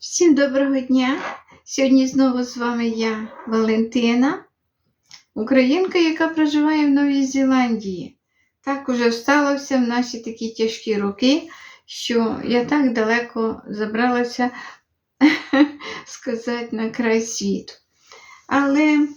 Всім доброго дня! Сьогодні знову з вами я, Валентина, українка, яка проживає в Новій Зеландії. Так уже сталося в наші такі тяжкі роки, що я так далеко забралася сказати на край світу. Але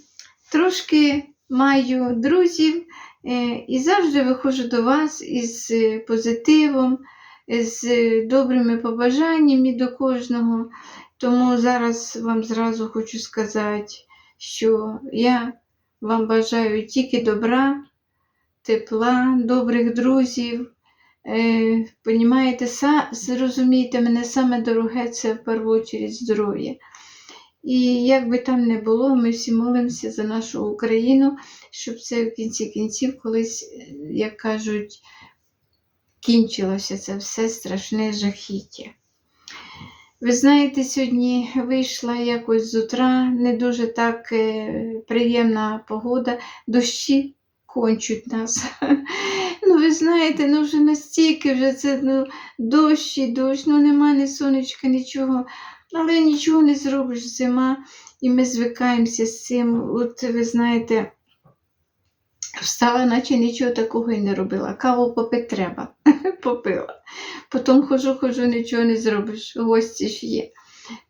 трошки маю друзів е, і завжди виходжу до вас із е, позитивом з добрими побажаннями до кожного. Тому зараз вам зразу хочу сказати, що я вам бажаю тільки добра, тепла, добрих друзів. Е, Понімаєте, са, зрозумійте мене, саме дороге це в першу чергу здоров'я. І як би там не було, ми всі молимося за нашу Україну, щоб це в кінці кінців колись, е, як кажуть, кінчилося це все страшне жахіття. Ви знаєте, сьогодні вийшла якось з утра, не дуже так е, приємна погода, дощі кончуть нас. Ну, ви знаєте, ну вже настільки вже це ну, дощ і дощ, ну нема ні сонечка, нічого. Але нічого не зробиш, зима, і ми звикаємося з цим. От ви знаєте, Встала, наче нічого такого і не робила. Каву попити треба. Попила. Потім хожу, хожу, нічого не зробиш. Гості ж є.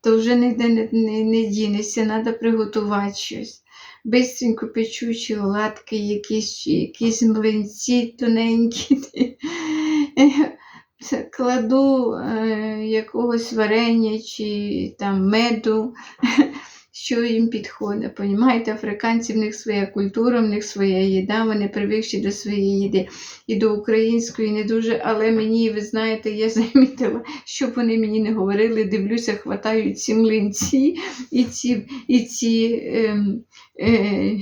То вже ніде не, не, не дінешся, треба приготувати щось. Бистренько печучі оладки, якісь, якісь млинці тоненькі. Кладу е, якогось варення чи там меду що їм підходить. Понімаєте, африканці в них своя культура, в них своя їда, вони привикші до своєї їди і до української не дуже. Але мені, ви знаєте, я замітила, щоб вони мені не говорили, дивлюся, хватають ці млинці і ці і ці е, е,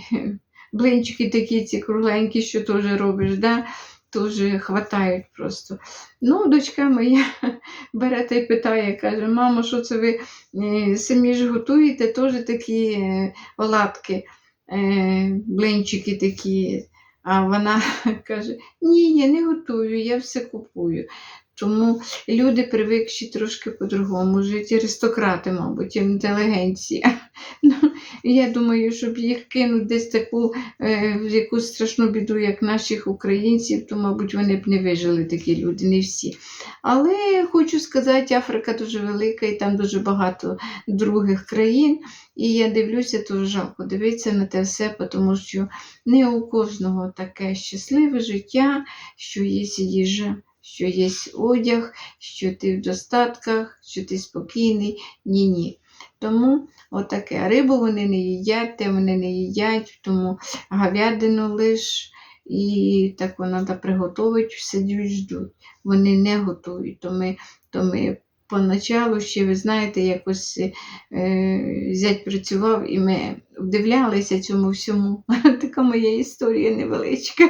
блинчики такі, ці кругленькі, що теж робиш. Да? Дуже хватають просто. Ну, дочка моя бере та й питає, каже, мамо, що це ви е, самі ж готуєте теж такі е, оладки, е, блинчики такі. А вона каже: Ні, я не готую, я все купую. Тому люди привикші трошки по-другому жити, аристократи, мабуть, інтелігенція. Ну, я думаю, щоб їх кинути десь таку е, в якусь страшну біду, як наших українців, то, мабуть, вони б не вижили такі люди, не всі. Але хочу сказати, Африка дуже велика і там дуже багато других країн. І я дивлюся, то жалко дивитися на те все, тому що не у кожного таке щасливе життя, що є їжа що є одяг, що ти в достатках, що ти спокійний. Ні-ні. Тому отаке. Рибу вони не їдять, вони не їдять, тому говядину лиш. І так вона треба приготувати, сидять, ждуть. Вони не готують. То ми, то ми поначалу ще, ви знаєте, якось е, зять працював і ми вдивлялися цьому всьому. Така моя історія невеличка.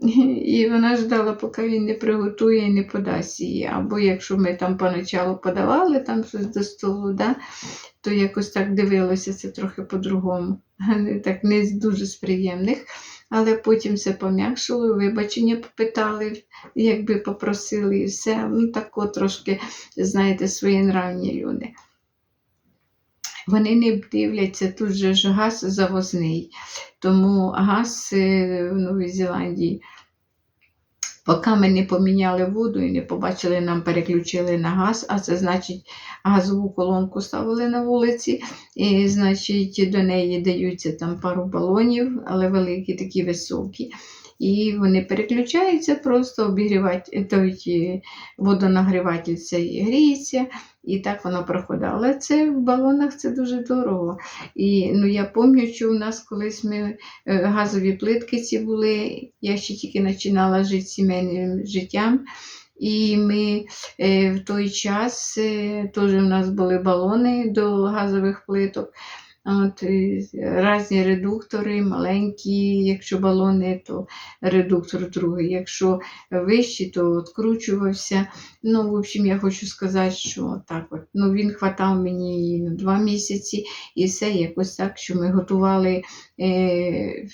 І вона ждала, поки він не приготує і не подасть її. Або якщо ми там поначалу подавали там щось до столу, да, то якось так дивилося це трохи по-другому. Так не дуже з приємних. Але потім все пом'якшило, вибачення попитали, якби попросили і все. Ну, тако трошки, знаєте, своєнравні люди. Вони не дивляться, тут же ж газ завозний. Тому газ е, в Новій Зеландії, поки ми не поміняли воду і не побачили, нам переключили на газ, а це значить газову колонку ставили на вулиці, і значить до неї даються там пару балонів, але великі, такі високі. І вони переключаються, просто обігрівати той водонагріватель цей гріється, і так воно проходить. Але це в балонах це дуже дорого. І ну, я пам'ятаю, що у нас колись ми е, газові плитки ці були, я ще тільки починала жити сімейним життям. І ми е, в той час е, теж у нас були балони до газових плиток. От, Різні редуктори, маленькі, якщо балони, то редуктор другий. Якщо вищий, то відкручувався. Ну, в общем, я хочу сказати, що так от, ну, він хватав мені два місяці і все якось так, що ми готували. Е,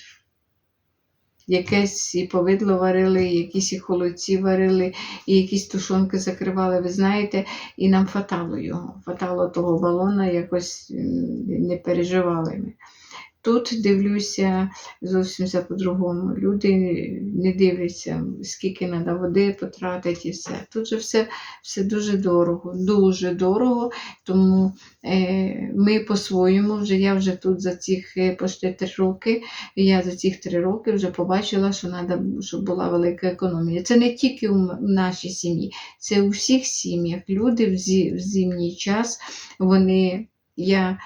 якесь і повидло варили, і якісь і холодці варили, і якісь тушонки закривали, ви знаєте, і нам фатало його. Фатало того балона, якось не переживали ми. Тут дивлюся зовсім все по-другому. Люди не дивляться, скільки треба води потратити і все. Тут же все, все дуже дорого, дуже дорого. Тому е, ми по-своєму, вже я вже тут за цих е, почти три роки, я за цих три роки вже побачила, що треба, щоб була велика економія. Це не тільки в нашій сім'ї, це у всіх сім'ях. Люди в, зимній час, вони, я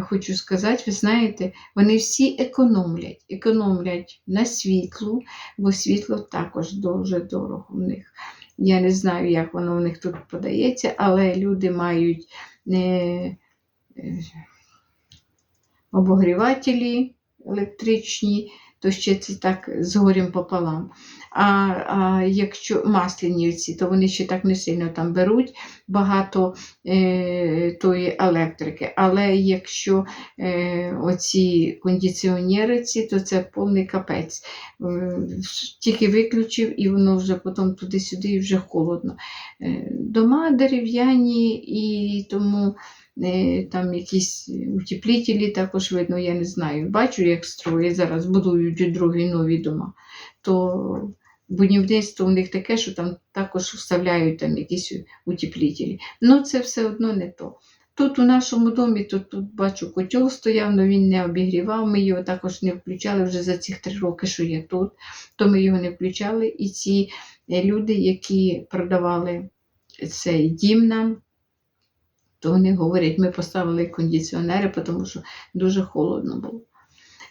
хочу сказати, ви знаєте, вони всі економлять, економлять на світлу, бо світло також дуже дорого в них. Я не знаю, як воно в них тут подається, але люди мають е, е, обогрівателі електричні, то ще це так з горем пополам. А, а якщо масляні ці, то вони ще так не сильно там беруть багато е, тої електрики. Але якщо е, оці кондиціонери, ці, то це повний капець. Е, Тільки виключив, і воно вже потім туди-сюди і вже холодно. Е, Дома дерев'яні, і тому там якісь утеплітелі також видно, я не знаю. Бачу, як строять зараз, будують другі нові дома. То будівництво у них таке, що там також вставляють там якісь утеплітелі. Ну, це все одно не то. Тут у нашому домі, тут, тут бачу, котел стояв, але він не обігрівав, ми його також не включали вже за ці три роки, що я тут, то ми його не включали. І ці е, люди, які продавали цей дім нам, то вони говорять, ми поставили кондиціонери, тому що дуже холодно було.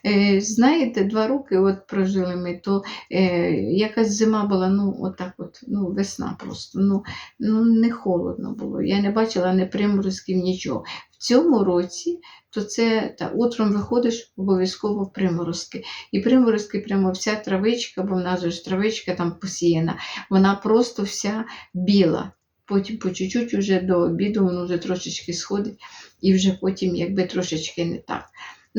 Е, знаєте, два роки от прожили ми, то е, якась зима була, ну, отак от, ну, весна просто. Ну, ну, не холодно було. Я не бачила ні приморозків, нічого. В цьому році то це та, утром виходиш обов'язково приморозки. І приморозки, прямо вся травичка, бо в нас ж травичка там посіяна, вона просто вся біла. Потім по чуть-чуть вже до обіду воно вже трошечки сходить, і вже потім якби трошечки не так.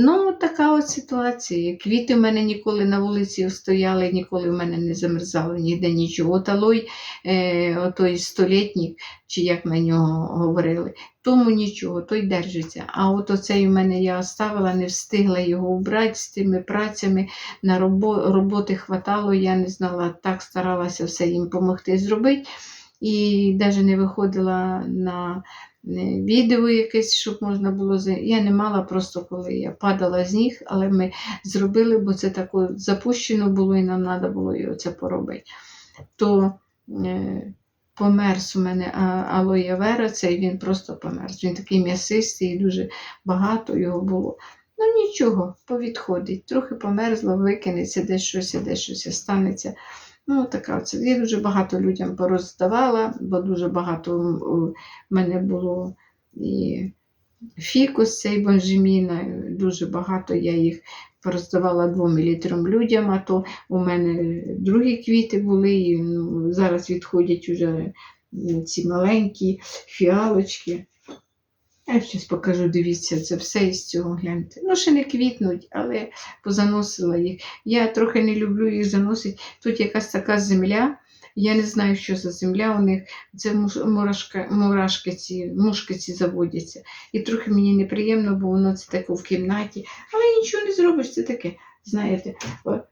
Ну, така от ситуація. Квіти в мене ніколи на вулиці стояли, ніколи в мене не замерзали ніде нічого. Оталой, е, отой столітнік, чи як на нього говорили, тому нічого, той держиться. А от оцей у мене я оставила, не встигла його убрати з тими працями. На робо, роботи хватало, я не знала, так старалася все їм допомогти зробити. І навіть не виходила на е, відео якесь, щоб можна було. Я не мала просто, коли я падала з ніг, але ми зробили, бо це так запущено було і нам треба було його це поробити. То е, померз у мене алоє вера, цей він просто померз. Він такий м'ясистий і дуже багато його було. Ну нічого, повідходить. Трохи померзло, викинеться, десь щось, десь щось станеться. Ну, така оце. Я дуже багато людям пороздавала, бо дуже багато у мене було і фікус цей бонжеміна, дуже багато я їх пороздавала двом і трьом людям, а то у мене другі квіти були, і ну, зараз відходять уже ці маленькі фіалочки. Я щось покажу, дивіться, це все із цього гляньте. Ну, ще не квітнуть, але позаносила їх. Я трохи не люблю їх заносити. Тут якась така земля. Я не знаю, що за земля у них. Це мурашка, мурашки ці, мушки ці заводяться. І трохи мені неприємно, бо воно це таке в кімнаті. Але нічого не зробиш, це таке. Знаєте,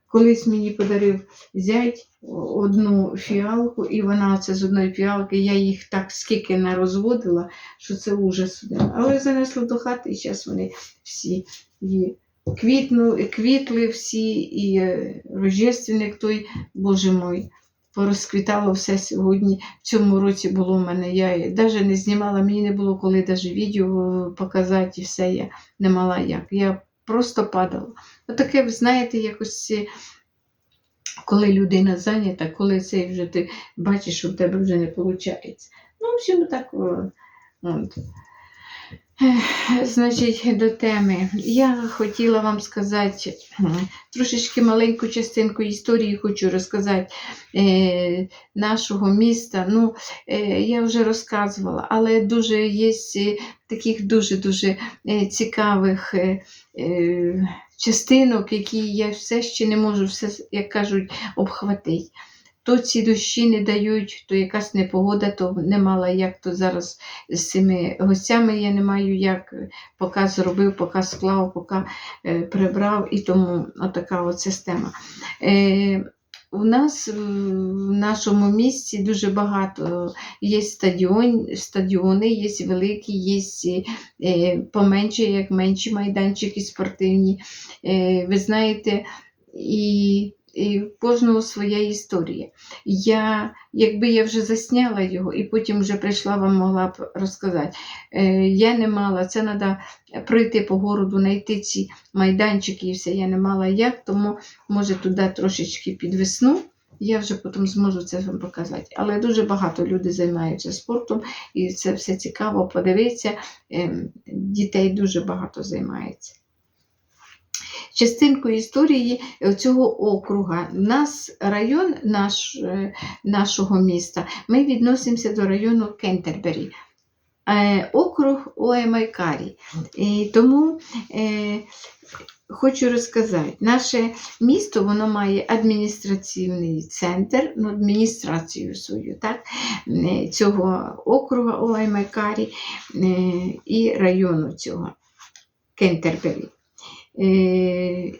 колись мені подарив зять одну фіалку, і вона це з одної фіалки, я їх так скільки не розводила, що це ужас. Але занесло до хати, і зараз вони всі і квітну, квітли всі, і е, рождественник той, боже мой, порозквітало все сьогодні. В цьому році було в мене. Я навіть не знімала, мені не було коли навіть відео показати, і все я не мала як. Я просто падала. Отаке, ви знаєте, якось. е, Коли людина зайнята, коли це вже ти бачиш, що в тебе вже не виходить. Ну, в общем, так. От. Значить, до теми. Я хотіла вам сказати трошечки маленьку частинку історії хочу розказати е, нашого міста. Ну, е, я вже розказувала, але дуже є е, таких дуже-дуже цікавих е, частинок, які я все ще не можу, все, як кажуть, обхватити. То ці дощі не дають, то якась непогода, то не мала як то зараз з цими гостями я не маю як, поки зробив, поки склав, поки е, прибрав, і тому отака от система. Е, у нас в нашому місті дуже багато є стадіон, стадіони, є великі, є е, поменші, як менші майданчики спортивні. Ви знаєте, і, і кожного своя історія. Я, якби я вже засняла його і потім вже прийшла, вам могла б розказати. Е, я не мала, це треба пройти по городу, знайти ці майданчики і все. Я не мала як, тому може туди трошечки під весну. Я вже потім зможу це вам показати. Але дуже багато людей займаються спортом, і це все цікаво подивитися. Ем, Дітей дуже багато займається. Частинкою історії цього округа. У нас район наш, е, нашого міста, ми відносимося до району Кентербері. Е, Округ Оемайкарі. І тому е, хочу розказати, наше місто воно має адміністративний центр, ну, адміністрацію свою, так, е, цього округа Оемайкарі е, і району цього Кентербері. Е,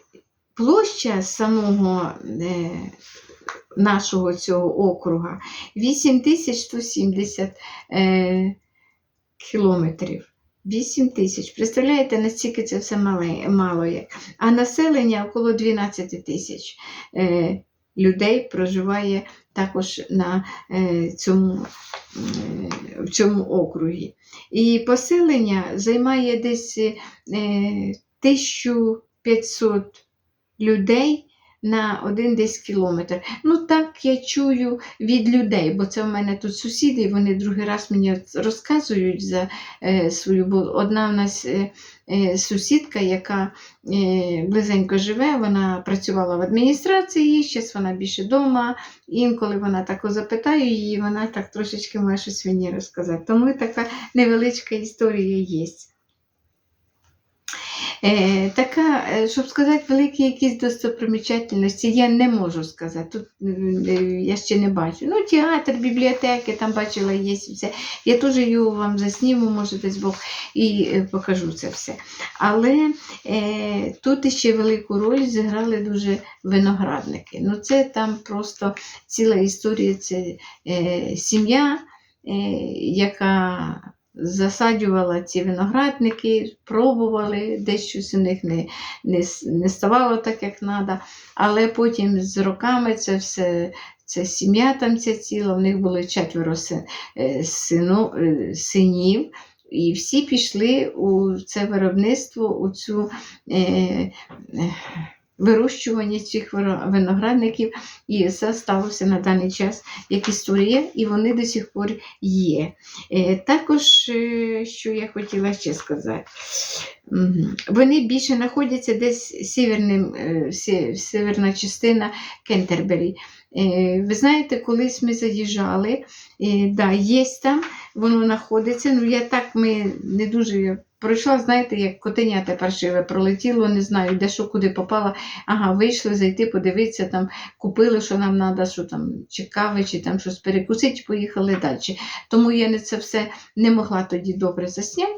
Площа самого е, нашого цього округа 8170 е, кілометрів. 8 тисяч. Представляєте, настільки це все мало є. А населення около 12 тисяч людей проживає також на цьому, в цьому округі. І поселення займає десь 1500 людей на один десь кілометр. Ну так я чую від людей, бо це в мене тут сусіди, і вони другий раз мені розказують за е, свою. Бо одна в нас е, е, сусідка, яка е, близенько живе, вона працювала в адміністрації, зараз вона більше вдома. Інколи вона так запитаю її, вона так трошечки може щось мені розказати. Тому така невеличка історія є. Е, така, е, щоб сказати, великі якісь достопримічательності, я не можу сказати. Тут е, я ще не бачу. Ну, театр, бібліотеки, там бачила, є все. Я теж його вам засніму, може, десь Бог, і покажу це все. Але е, тут ще велику роль зіграли дуже виноградники. Ну, це там просто ціла історія, це е, сім'я, е, яка засаджувала ці виноградники, пробували, десь щось у них не, не, не ставало так, як треба. Але потім з роками це все. Це сім'я там ця ціла, в них було четверо е, сину, е, синів, і всі пішли у це виробництво, у цю е, е, вирощування цих виноградників. І це сталося на даний час як історія, і вони до сих пор є. Е, Також, е, що я хотіла ще сказати, вони більше знаходяться десь северним, е, северна частина Кентербері. Ви знаєте, колись ми заїжджали, да, є там, воно знаходиться. Ну, я так ми не дуже пройшла, знаєте, як котеня паршиве пролетіло, не знаю, де що куди попала. Ага, вийшли зайти, подивитися, там, купили, що нам треба, що там, чи кави, чи там щось перекусити, поїхали далі. Тому я це все не могла тоді добре засняти.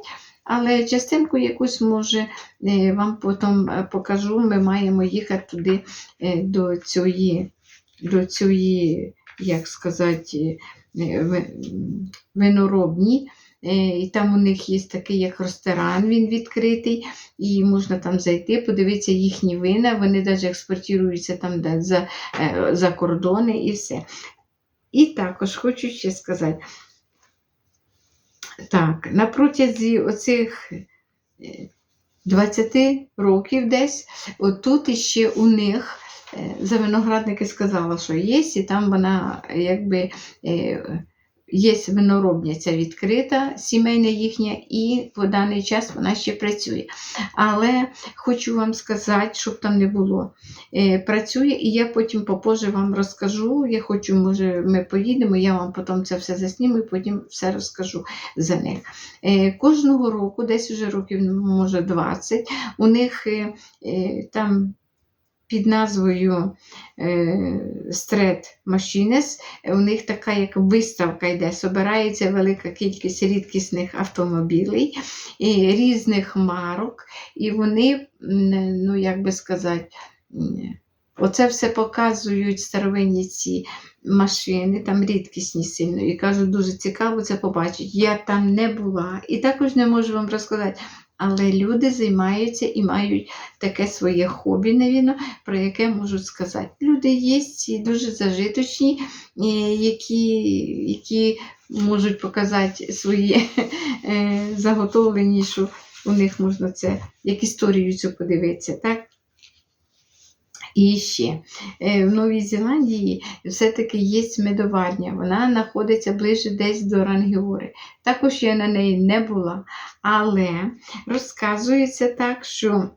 Але частинку якусь, може, е, вам потім е, покажу. Ми маємо їхати туди е, до цієї, до цієї, як сказати, ви- виноробні. Е, І там у них є такий як ресторан, він відкритий, і можна там зайти, подивитися їхні вина. Вони навіть експортуються там де, за, е, за кордони і все. І також хочу ще сказати. Так, на протязі оцих е, 20 років десь, отут іще у них е, за виноградники сказала, що є, і там вона якби е, є виноробниця відкрита, сімейна їхня, і по даний час вона ще працює. Але хочу вам сказати, щоб там не було. Е, працює, і я потім попозже вам розкажу. Я хочу, може, ми поїдемо, я вам потім це все засніму і потім все розкажу за них. Е, кожного року, десь вже років, може, 20, у них е, там під назвою е, Stret Machines, у них така як виставка йде, собирається велика кількість рідкісних автомобілів і різних марок, і вони, ну як би сказати, оце все показують старовинні ці машини, там рідкісні сильно. І кажу, дуже цікаво це побачити. Я там не була і також не можу вам розказати. Але люди займаються і мають таке своє хобі, навірно, про яке можуть сказати. Люди є ці дуже зажиточні, е, які, які можуть показати свої заготовленішу, заготовлені, що у них можна це, як історію цю подивитися. так? І ще е, в Новій Зеландії все-таки є медоварня. Вона знаходиться ближче десь до Рангіори. Також я на неї не була. Але розказується так, що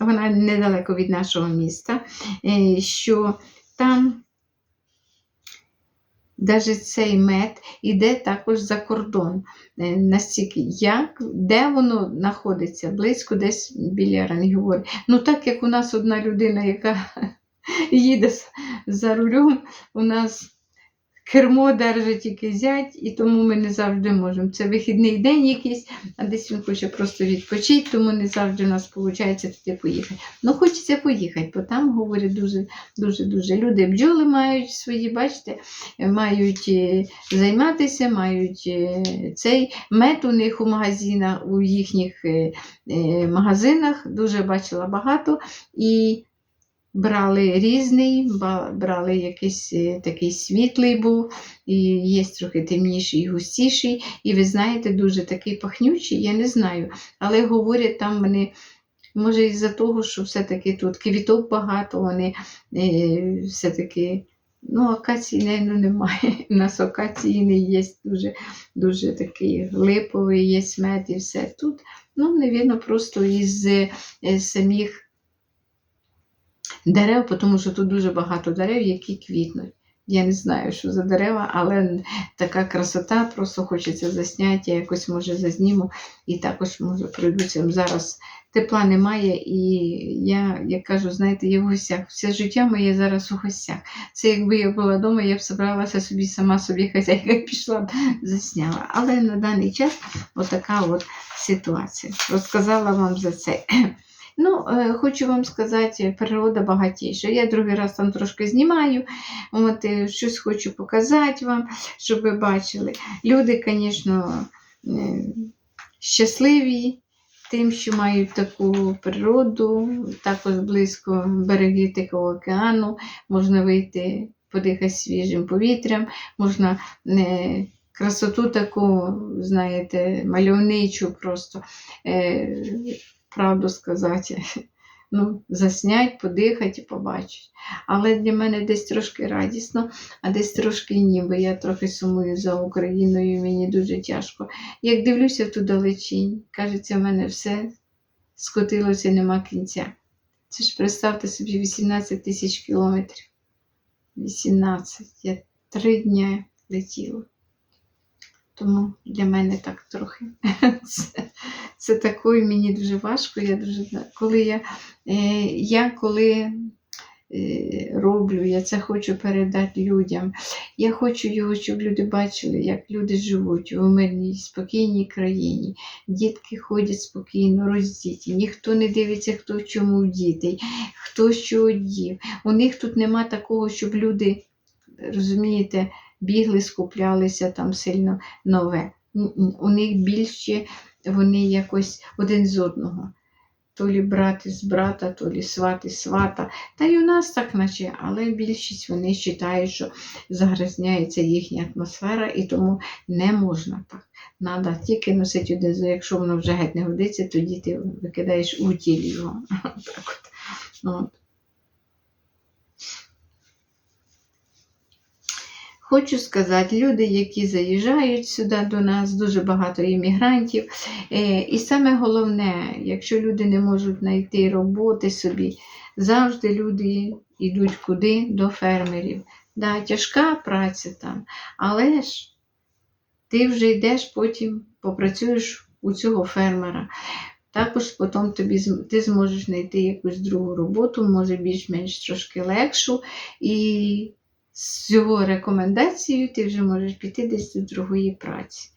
вона недалеко від нашого міста, е, що там навіть цей мед іде також за кордон. Е, Настільки як, де воно знаходиться? Близько десь біля Рангіори. Ну, так як у нас одна людина, яка їде за рулем, у нас кермо держить тільки зять, і тому ми не завжди можемо. Це вихідний день якийсь, а десь він хоче просто відпочити, тому не завжди у нас виходить туди поїхати. Ну, хочеться поїхати, бо там говорять дуже, дуже, дуже. Люди бджоли мають свої, бачите, мають е, займатися, мають е, цей мед у них у магазинах, у їхніх е, магазинах, дуже бачила багато. І брали різний, брали якийсь е, такий світлий був, і є трохи темніший і густіший. І ви знаєте, дуже такий пахнючий, я не знаю. Але говорять, там вони. Може, із-за того, що все-таки тут квіток багато, вони е, все-таки, ну, акації, напевно, немає. У нас акації не є дуже, дуже такий липовий, є мед і все. Тут, ну, напевно, просто із е, самих дерев, тому що тут дуже багато дерев, які квітнуть. Я не знаю, що за дерева, але така красота, просто хочеться засняти, я якось може зазніму і також може пройдуся. Зараз тепла немає, і я, як кажу, знаєте, я в гостях. Все життя моє зараз у гостях. Це якби я була вдома, я б собралася собі сама собі хазяйка пішла б засняла. Але на даний час отака от ситуація. Розказала вам за це. Ну, е, хочу вам сказати, природа багатіша. Я другий раз там трошки знімаю, от, е, щось хочу показати вам, щоб ви бачили. Люди, звісно, е, щасливі тим, що мають таку природу, також близько береги Тихого океану, можна вийти, подихати свіжим повітрям, можна е, красоту таку, знаєте, мальовничу просто. Правду сказати. Ну, заснять, подихати і побачити. Але для мене десь трошки радісно, а десь трошки ні, бо я трохи сумую за Україною, мені дуже тяжко. Як дивлюся в ту далечінь, кажеться, в мене все скотилося, нема кінця. Це ж представте собі 18 тисяч кілометрів. 18. Я три дні летіла. Тому для мене так трохи. Це, це такою мені дуже важко. Я дуже, коли я, е, я коли е, роблю, я це хочу передати людям. Я хочу його, щоб люди бачили, як люди живуть у мирній, спокійній країні. Дітки ходять спокійно, роздіті. Ніхто не дивиться, хто в чому дітей, хто що одів. У них тут нема такого, щоб люди, розумієте, бігли, скуплялися там сильно нове. У них більше вони якось один з одного. То лі брати з брата, то лі свати свата. Та й у нас так наче, але більшість вони вважають, що загрязняється їхня атмосфера, і тому не можна так. Надо тільки носити один з якщо воно вже геть не годиться, тоді ти викидаєш у тілі його. Так от. Хочу сказати, люди, які заїжджають сюди до нас, дуже багато іммігрантів. Е, І саме головне, якщо люди не можуть знайти роботи собі, завжди люди йдуть куди? До фермерів. Да, тяжка праця там, але ж ти вже йдеш потім, попрацюєш у цього фермера. Також потім тобі, ти зможеш знайти якусь другу роботу, може більш-менш трошки легшу. І з його рекомендацією ти вже можеш піти десь до другої праці.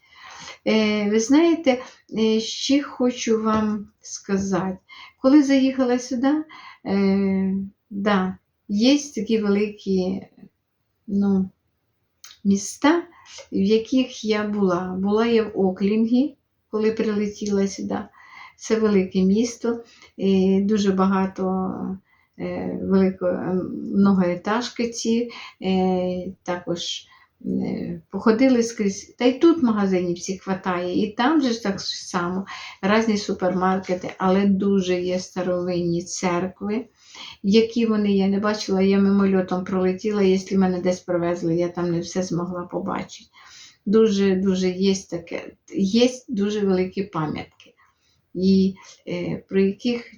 Е, ви знаєте, е, ще хочу вам сказати, коли заїхала сюди, е, да, є такі великі ну, міста, в яких я була. Була я в Оклінгі, коли прилетіла сюди. Це велике місто, дуже багато многоетажки ці, е, також е, походили скрізь. Та й тут магазинів всіх хватає, і там же так само різні супермаркети, але дуже є старовинні церкви. Які вони я не бачила, я мимольотом пролетіла, якщо мене десь привезли, я там не все змогла побачити. Дуже дуже є таке, є дуже великі пам'ятки, і е, про яких,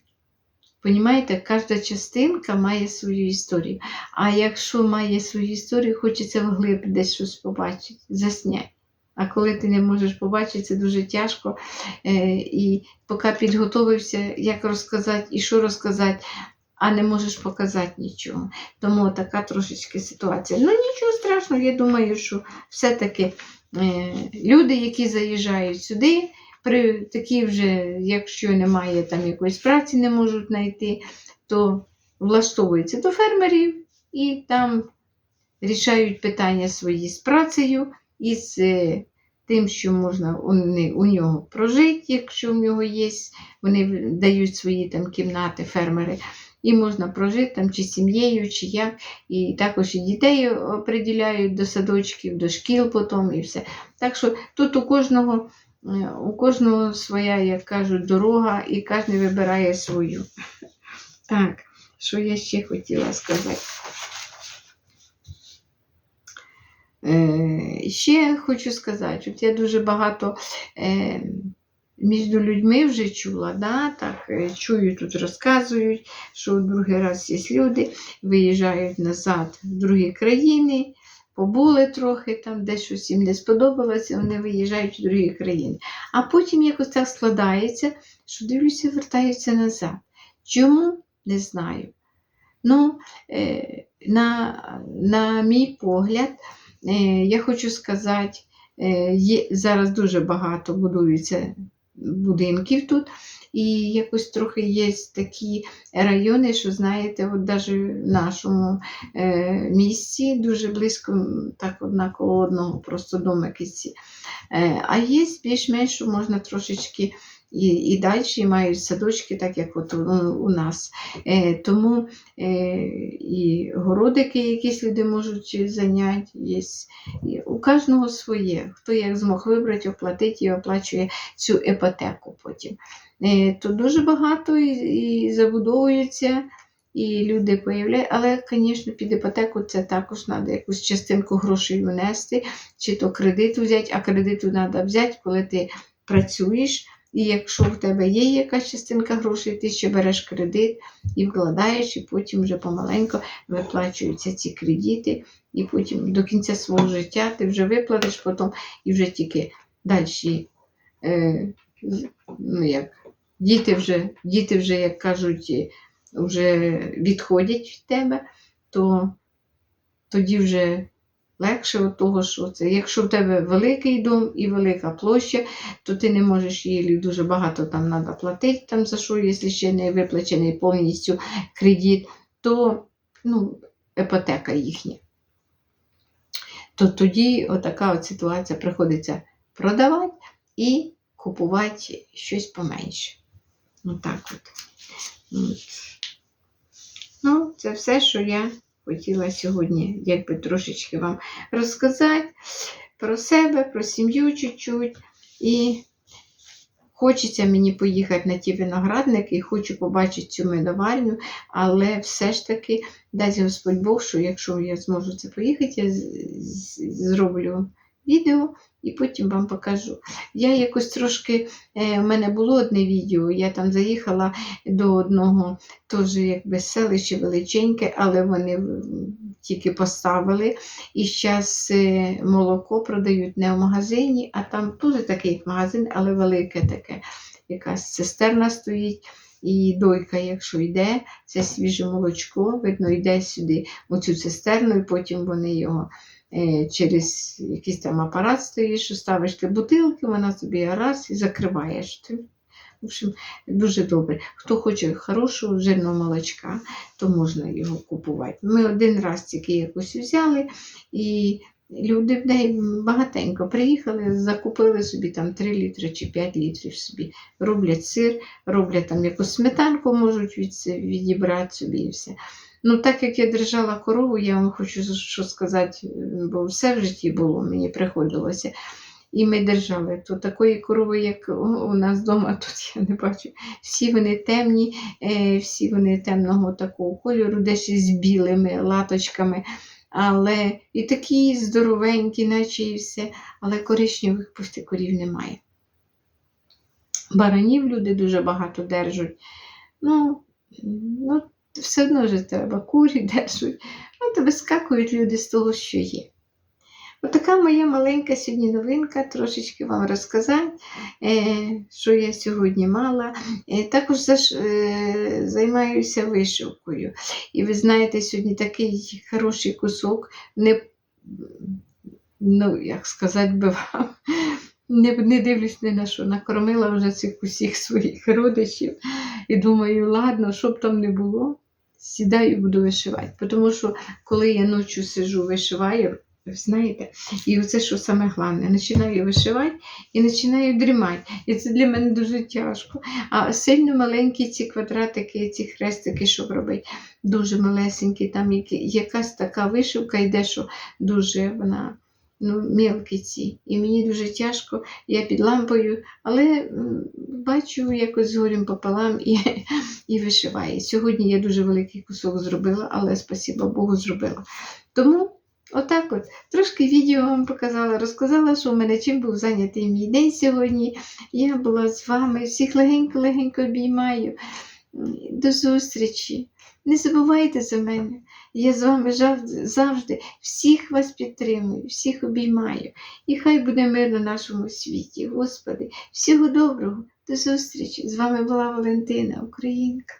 понімаєте, кожна частинка має свою історію. А якщо має свою історію, хочеться вглиб десь щось побачити, засняти. А коли ти не можеш побачити, це дуже тяжко. Е, і поки підготовився, як розказати і що розказати, а не можеш показати нічого. Тому така трошечки ситуація. Ну нічого страшного, я думаю, що все-таки е, люди, які заїжджають сюди, при такі вже, якщо немає там якоїсь праці, не можуть знайти, то влаштовуються до фермерів і там рішають питання свої з працею і з е, тим, що можна у, нього прожити, якщо в нього є, вони дають свої там кімнати, фермери, і можна прожити там чи сім'єю, чи як. І також і дітей определяють до садочків, до шкіл потім і все. Так що тут у кожного, у кожного своя, як кажуть, дорога, і кожен вибирає свою. Так, що я ще хотіла сказати. Е, ще хочу сказати, от я дуже багато е, між людьми вже чула, да, так, е, чую, тут розказують, що другий раз є люди, виїжджають назад в другі країни, побули трохи, там десь щось їм не сподобалося, вони виїжджають в другі країни. А потім якось так складається, що дивлюся, вертаються назад. Чому? Не знаю. Ну, е, на, на мій погляд, е, я хочу сказати, е, є, зараз дуже багато будується будинків тут, і якось трохи є такі райони, що знаєте, от навіть в нашому е, місці дуже близько, так одна коло одного, просто домики ці. Е, а є більш-менш, що можна трошечки і, і далі мають садочки, так як от у, нас. Е, тому е, і городики якісь люди можуть зайняти. Є. У кожного своє. Хто як змог вибрати, оплатити і оплачує цю іпотеку потім. Е, то дуже багато і, і забудовується. І люди появляють, але, звісно, під іпотеку це також треба якусь частинку грошей внести, чи то кредит взяти, а кредиту треба взяти, коли ти працюєш. І якщо в тебе є якась частинка грошей, ти ще береш кредит і вкладаєш, і потім вже помаленько виплачуються ці кредити, і потім до кінця свого життя ти вже виплатиш потім і вже тільки далі. Е, ну, як, діти вже, діти вже, як кажуть, вже відходять від тебе, то тоді вже легше від того, що це. Якщо в тебе великий дом і велика площа, то ти не можеш її дуже багато там треба платити, там за що, якщо ще не виплачений повністю кредит, то ну, іпотека їхня. То тоді отака от ситуація приходиться продавати і купувати щось поменше. Отак от. От. Ну, це все, що я хотіла сьогодні, якби трошечки вам розказати про себе, про сім'ю чуть-чуть. І Хочеться мені поїхати на ті виноградники і хочу побачити цю медоварню, але все ж таки дасть Господь Бог, що якщо я зможу це поїхати, я зроблю відео і потім вам покажу. Я якось трошки, е, в мене було одне відео, я там заїхала до одного теж якби селище величеньке, але вони тільки поставили. І зараз молоко продають не в магазині, а там теж такий магазин, але велике таке. Якась цистерна стоїть. І дойка, якщо йде, це свіже молочко, видно, йде сюди в цю цистерну, і потім вони його е, через якийсь там апарат стоїть, що ставиш ти бутилки, вона собі раз і закриваєш. В общем, дуже добре. Хто хоче хорошого жирного молочка, то можна його купувати. Ми один раз тільки якось взяли, і люди багатенько приїхали, закупили собі там 3 літри чи 5 літрів собі. Роблять сир, роблять там якусь сметанку, можуть від, відібрати собі і все. Ну, так як я держала корову, я вам хочу що сказати, бо все в житті було, мені приходилося. І ми держали. То такої корови, як у нас вдома, тут я не бачу. Всі вони темні, е, всі вони темного такого кольору, десь з білими латочками. Але і такі здоровенькі, наче і все, але коричневих пусти корів немає. Баранів люди дуже багато держать. Ну, ну все одно ж треба, курі держать. От вискакують люди з того, що є. Отака моя маленька сьогодні новинка, трошечки вам розказати, е, що я сьогодні мала. Е, також е, займаюся вишивкою. І ви знаєте, сьогодні такий хороший кусок, не, ну, як сказати би вам, не, не дивлюсь ні на що, накормила вже цих усіх своїх родичів. І думаю, ладно, що б там не було, сідаю і буду вишивати. Тому що коли я ночі сижу, вишиваю, ви знаєте, і оце що саме головне, починаю вишивати і починаю дрімати. І це для мене дуже тяжко. А сильно маленькі ці квадратики, ці хрестики, щоб робити, дуже малесенькі, там якась така вишивка йде, що дуже вона. Ну, мілкі ці. І мені дуже тяжко, я під лампою, але бачу якось згорім пополам і, і вишиваю. Сьогодні я дуже великий кусок зробила, але спасіба Богу зробила. Тому отак от трошки відео вам показала, розказала, що в мене чим був зайнятий мій день сьогодні. Я була з вами, всіх легенько-легенько обіймаю. До зустрічі. Не забувайте за мене. Я з вами завжди всіх вас підтримую, всіх обіймаю. І хай буде мир на нашому світі. Господи, всього доброго, до зустрічі. З вами була Валентина, Українка.